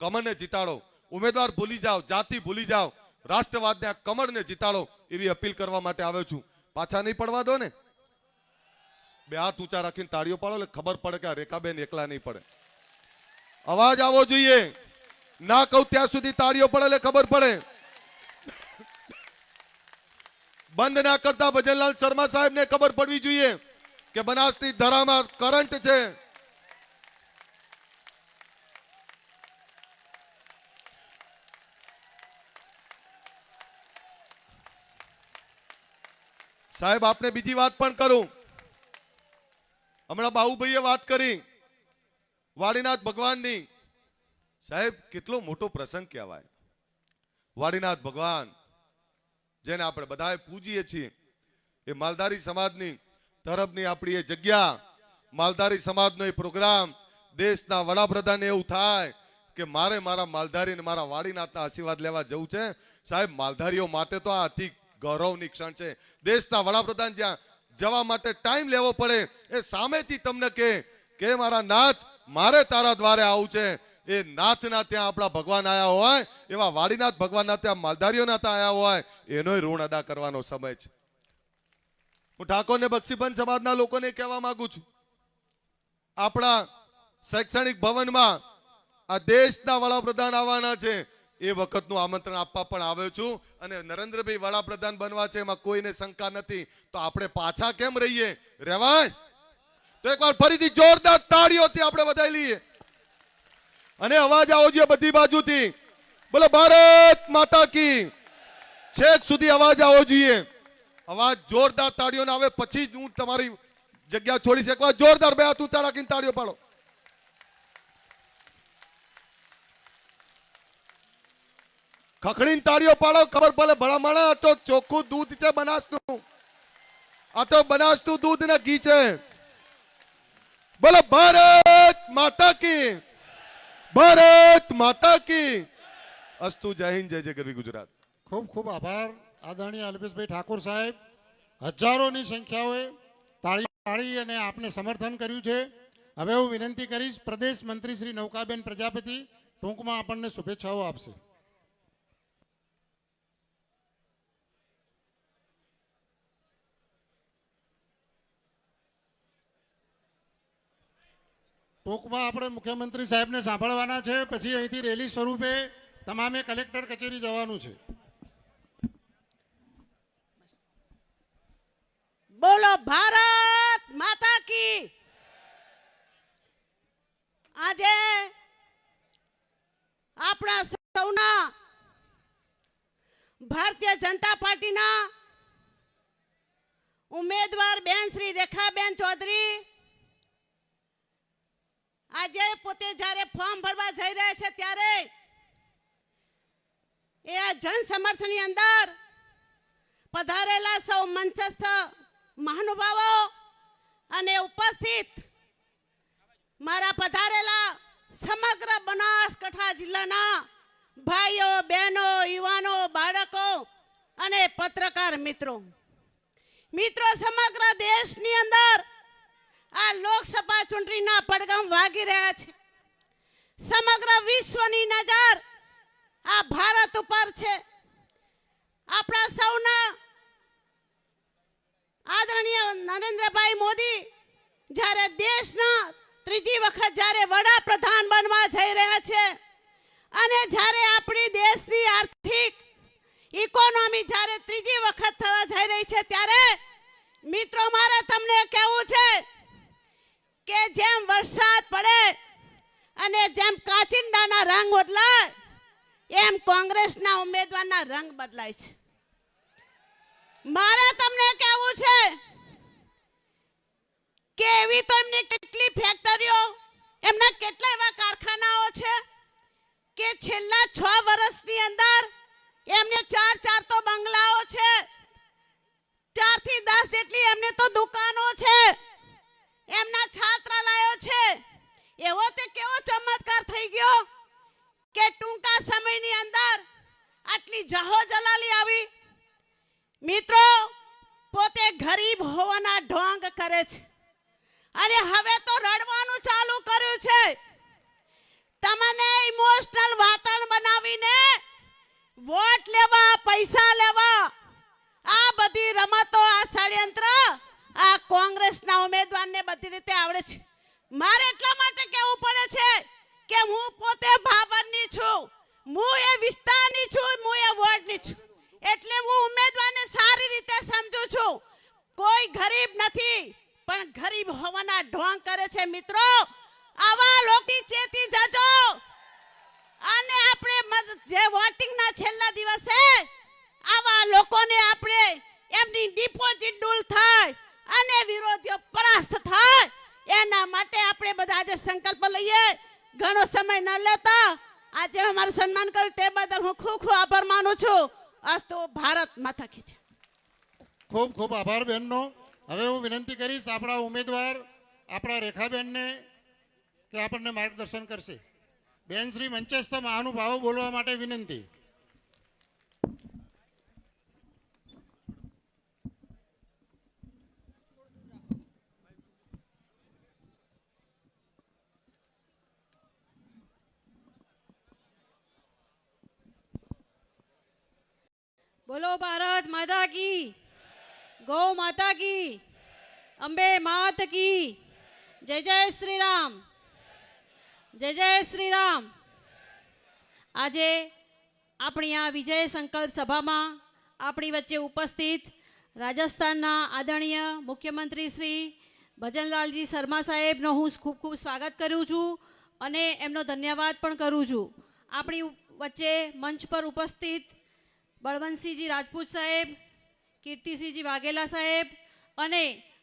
કમળને જીતાડો. ઉમેદવાર ભૂલી જાઓ, જાતિ ભૂલી જાઓ. રાષ્ટ્રવાદને આ જીતાડો એવી અપીલ કરવા માટે આવ્યો છું. પાછા નહીં પડવા દો ને. બે હાથ ઊંચા રાખીને તાળીઓ પાડો એટલે ખબર પડે કે રેખાબેન એકલા નહીં પડે. અવાજ આવવો જોઈએ. ના કહું ત્યાં સુધી તાળીઓ પડે એટલે ખબર પડે. બંધ ના કરતા ભજનલાલ શર્મા સાહેબને ખબર પડવી જોઈએ કે બનાસની ધરામાં કરંટ છે. સાહેબ, આપને બીજી વાત પણ કરું. હમણાં બાહુભાઈએ વાત કરી. વાડીનાથ ભગવાનની. સાહેબ, કેટલો મોટો પ્રસંગ કહેવાય. વાડીનાથ ભગવાન, જેને આપણે બધાએ પૂજીએ છીએ, એ માલધારી સમાજની તરફની આપણી એ જગ્યા, માલધારી સમાજનો એ પ્રોગ્રામ, દેશના વડાપ્રધાને એવું થાય કે મારે મારા માલધારી અને મારા વાડીનાથના આશીર્વાદ લેવા જવું છે. સાહેબ, માલધારીઓ માટે તો આ અતિ ગૌરવની ક્ષણ છે. દેશના વડાપ્રધાન જ્યાં જવા માટે ટાઈમ લેવો પડે, એ સામેથી તમને કે કે, મારા નાથ, મારે તારા દ્વારે આવું છે. એ નાથના ત્યાં આપણા ભગવાન આવ્યા હોય, એવા વાડીનાથ ભગવાનના ત્યાં માલધારીઓના ત્યાં આવ્યા હોય, એનોય ઋણ અદા કરવાનો સમય છે. હું ઠાકોરને બક્ષીબંધ સમાજના લોકોને કહેવા માંગુ છું. આપણા શૈક્ષણિક ભવનમાં આ દેશના વડાપ્રધાન આવવાના છે. એ વખતનું આમંત્રણ આપવા પણ આવ્યો છું. અને નરેન્દ્રભાઈ વડાપ્રધાન બનવા છે, એમાં કોઈને શંકા નથી. તો આપણે પાછા કેમ રહીએ? રેવાય? તો એકવાર ફરીથી જોરદાર તાળીઓથી આપણે વધાઈ લઈએ. અને અવાજ આવો જોઈએ બધી બાજુથી. બોલો, ભારત માતા કી. છેક સુધી અવાજ આવવો જોઈએ. અવાજ જોરદાર તાળીઓને આવે, પછી જ હું તમારી જગ્યા છોડીશ. એકવાર જોરદાર બે હાથ ઊંચા રાખીને તાળીઓ પાડો. ખખડીને તાળીઓ પાડો, ખબર પડે ભલામણા, આ તો ચોખ્ખું દૂધ છે બનાસનું. આ તો બનાસનું દૂધ ને ઘી છે. બોલો, ભારત માતા કી, ભારત માતા કી. અસ્તુ, જય હિન્દ, જય જય ગુજરાત. ખૂબ ખૂબ આભાર. આદરણીય અલ્પેશભાઈ ઠાકોર સાહેબ, હજારોની સંખ્યાઓએ તાળી પાડી અને આપને સમર્થન કર્યું છે. હવે હું વિનંતી કરીશ, પ્રદેશ મંત્રી શ્રી નૌકાબેન પ્રજાપતિ, ટૂંકમાં આપણને શુભેચ્છાઓ આપશે. ટૂંકમાં આપણે મુખ્યમંત્રી સાહેબને સાંભળવાના છે. પછી અહીંથી રેલી સ્વરૂપે તમામે કલેક્ટર કચેરી જવાનું છે. બોલો, ભારત માતા કી. આજે આપણા સૌના ભારતીય જનતા પાર્ટીના ઉમેદવાર બેન શ્રી રેખાબેન ચૌધરી આજે પોતે જ્યારે ફોર્મ ભરવા જઈ રહ્યા છે ત્યારે એ આ જન સમર્થનની અંદર પધારેલા સૌ મંચસ્થ મહાનુભાવો અને ઉપસ્થિત મારા પધારેલા સમગ્ર બનાસકાંઠા જિલ્લાના ભાઈઓ, બહેનો, યુવાનો, બાળકો અને પત્રકાર મિત્રો. મિત્રો, સમગ્ર દેશની અંદર આ લોકસભા ચૂંટણીના પડગમ વાગી રહ્યા છે. સમગ્ર વિશ્વની નજર આ ભારત ઉપર છે. આપણા સૌના આદરણીય નરેન્દ્રભાઈ મોદી જ્યારે દેશના ત્રીજી વખત જ્યારે વડાપ્રધાન બનવા જઈ રહ્યા છે અને જ્યારે આપણી દેશની આર્થિક ઇકોનોમી જ્યારે ત્રીજી વખત થવા જઈ રહી છે ત્યારે મિત્રો, મારે તમને કહેવું છે કે જેમ વરસાદ પડે અને જેમ કાચિંડાના રંગ બદલાય, એમ કોંગ્રેસના ઉમેદવારના રંગ બદલાય છે. મારે તમને કહેવું છે કે એવી તો એમની કેટલી ફેક્ટરીઓ એમના કેટલા એવા કારખાનાઓ છે કે છેલ્લા છ વર્ષની અંદર એમને ચાર ચાર તો બંગલાઓ છે. ચારથી દસ જેટલી એમને તો દુકાનો જહોજલાલી આવી. મિત્રો, પોતે ગરીબ હોવાના ઢોંગ કરે છે. અને હવે તો રડવાનું ચાલુ કર્યું છે. તમને ઇમોશનલ વાતાવરણ બનાવીને વોટ લેવા, પૈસા લેવા, આ બધી રમતો, આ ષડયંત્ર આ કોંગ્રેસના ઉમેદવારને બધી રીતે આવડે છે. મારે એટલા માટે કહેવું પડે છે કે હું પોતે ભાવરની છું. હું એ વિસ્તારની છું, હું એ વોર્ડની છું. એટલે હું ઉમેદવારને સારી રીતે સમજુ છું. કોઈ ગરીબ નથી, પણ ગરીબ હોવાના ઢોંગ કરે છે. મિત્રો, આવા લોકી ચેતી જજો. અને આપણે જે વોટિંગના છેલ્લા દિવસે, આવા લોકોને આપણે એમની ડિપોઝિટ ડૂલ થાય અને વિરોધીઓ પરાસ્ત થાય. એના માટે આપણે બધા આજે સંકલ્પ લઈએ. ઘણો સમય ન લેતા. આજે અમારું સન્માન કર્યું તે બદલ હું ખૂબ ખૂબ આભાર માનું છું. અસ્તુ ભારત માતા કી જય. ખૂબ ખૂબ આભાર બહેનનો હવે હું વિનંતી કરીશ આપણા ઉમેદવાર, આપણા રેખાબેનને કે આપણને માર્ગદર્શન કરશે. બેન શ્રી મંચસ્થ મહાનુભાવો બોલવા માટે વિનંતી. બોલો ભારત માતા કી. ગૌ માતા કી. અંબે માત કી. જય જય શ્રી રામ જય જય શ્રી રામ આજે આપણી આ વિજય સંકલ્પ સભામાં આપણી વચ્ચે ઉપસ્થિત રાજસ્થાનના આદરણીય મુખ્યમંત્રી શ્રી ભજનલાલજી શર્મા સાહેબનો હું ખૂબ ખૂબ સ્વાગત કરું છું અને એમનો ધન્યવાદ પણ કરું છું. આપણી વચ્ચે મંચ પર ઉપસ્થિત બળવંતસિંહજી રાજપૂત સાહેબ, કીર્તિસિંહજી વાઘેલા સાહેબ અને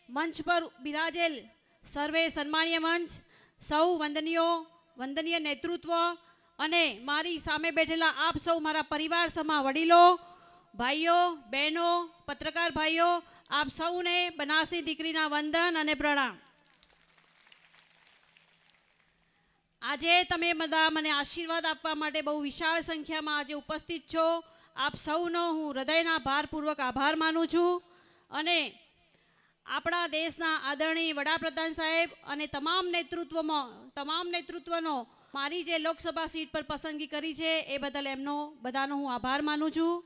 મંચ પર બિરાજેલ સર્વે સન્માનીય મંચ, સૌ વંદનીયો વંદનીય નેતૃત્વ અને મારી સામે બેઠેલા આપ સૌ મારા પરિવાર સમા વડીલો, ભાઈઓ, બહેનો, પત્રકાર ભાઈઓ, આપ સૌને બનાસી દીકરીના વંદન અને પ્રણામ. આજે તમે બધા મને આશીર્વાદ આપવા માટે બહુ વિશાળ સંખ્યામાં આજે ઉપસ્થિત છો. આપ સૌનો હું હૃદયના ભારપૂર્વક આભાર માનું છું અને આપણા દેશના આદરણીય વડાપ્રધાન સાહેબ અને તમામ નેતૃત્વમાં, તમામ નેતૃત્વનો મારી જે લોકસભા સીટ પર પસંદગી કરી છે એ બદલ એમનો બધાનો હું આભાર માનું છું.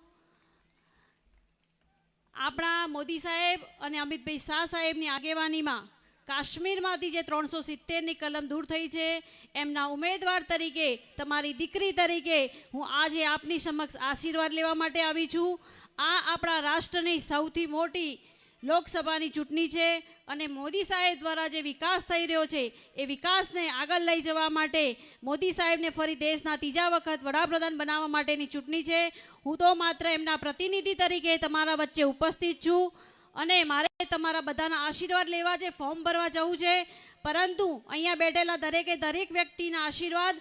આપણા મોદી સાહેબ અને અમિતભાઈ શાહ સાહેબની આગેવાનીમાં કાશ્મીરમાંથી જે ત્રણસો સિત્તેરની કલમ દૂર થઈ છે, એમના ઉમેદવાર તરીકે, તમારી દીકરી તરીકે હું આજે આપની સમક્ષ આશીર્વાદ લેવા માટે આવી છું. આ આપણા રાષ્ટ્રની સૌથી મોટી લોકસભાની ચૂંટણી છે અને મોદી સાહેબ દ્વારા જે વિકાસ થઈ રહ્યો છે, એ વિકાસને આગળ લઈ જવા માટે મોદી સાહેબને ફરી દેશના ત્રીજા વખત વડાપ્રધાન બનાવવા માટેની ચૂંટણી છે. હું તો માત્ર એમના પ્રતિનિધિ તરીકે તમારા વચ્ચે ઉપસ્થિત છું. અને મારે તમારા બધાના આશીર્વાદ લેવા છે, ફોર્મ ભરવા જવું છે. પરંતુ અહીંયા બેઠેલા દરેકે દરેક વ્યક્તિના આશીર્વાદ